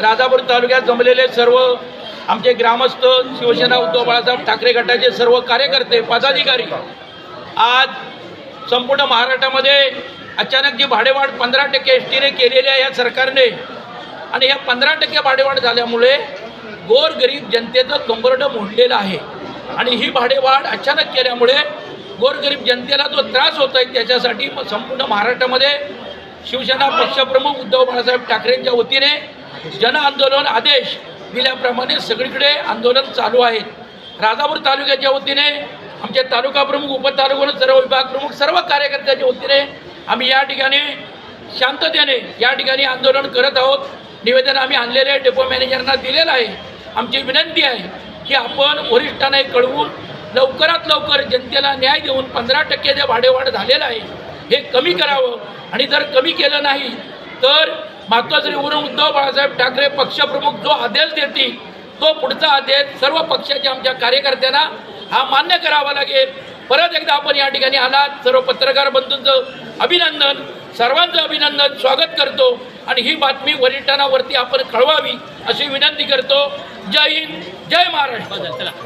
राजापूर तालुक्यात जमलेले सर्व आमचे ग्रामस्थ शिवसेना उद्धव बाळासाहेब ठाकरे गटाचे सर्व कार्यकर्ते पदाधिकारी आज संपूर्ण महाराष्ट्रामध्ये अचानक जी भाडेवाढ पंधरा टक्के एस टीने केलेली आहे या सरकारने आणि या पंधरा टक्के भाडेवाढ झाल्यामुळे गोरगरीब जनतेचं कंबरडं मोडलेलं आहे. आणि ही भाडेवाढ अचानक केल्यामुळे गोरगरीब जनतेला जो त्रास होत आहे त्याच्यासाठी संपूर्ण महाराष्ट्रामध्ये शिवसेना पक्षप्रमुख उद्धव बाळासाहेब ठाकरेंच्या वतीने जन आंदोलन आदेश दिल्याप्रमाणे सगळीकडे आंदोलन चालू आहेत. राजापूर तालुक्याच्या वतीने आमचे तालुका प्रमुख उपतालुका सर्व विभाग प्रमुख सर्व कार्यकर्त्याच्या वतीने आम्ही या ठिकाणी शांततेने या ठिकाणी आंदोलन करत आहोत. निवेदन आम्ही आणलेले डेपो मॅनेजरना दिलेलं आहे. आमची विनंती आहे की आपण वरिष्ठांना कळवून लवकरात लवकर जनतेला न्याय देऊन पंधरा टक्के जे भाडेवाढ झालेलं आहे हे कमी करावं. आणि जर कमी केलं नाही तर मातोश्रीवरून म्हणजे उद्धव बाळासाहेब ठाकरे पक्षप्रमुख जो आदेश देतील तो पुढचा आदेश सर्व पक्षाच्या आमच्या कार्यकर्त्यांना हा मान्य करावा लागेल. परत एकदा आपण या ठिकाणी आलात. सर्व पत्रकार बंधूंचं अभिनंदन सर्वांचं अभिनंदन स्वागत करतो. आणि ही बातमी वरिष्ठांवरती आपण कळवावी अशी विनंती करतो. जय हिंद जय महाराष्ट्र. हो,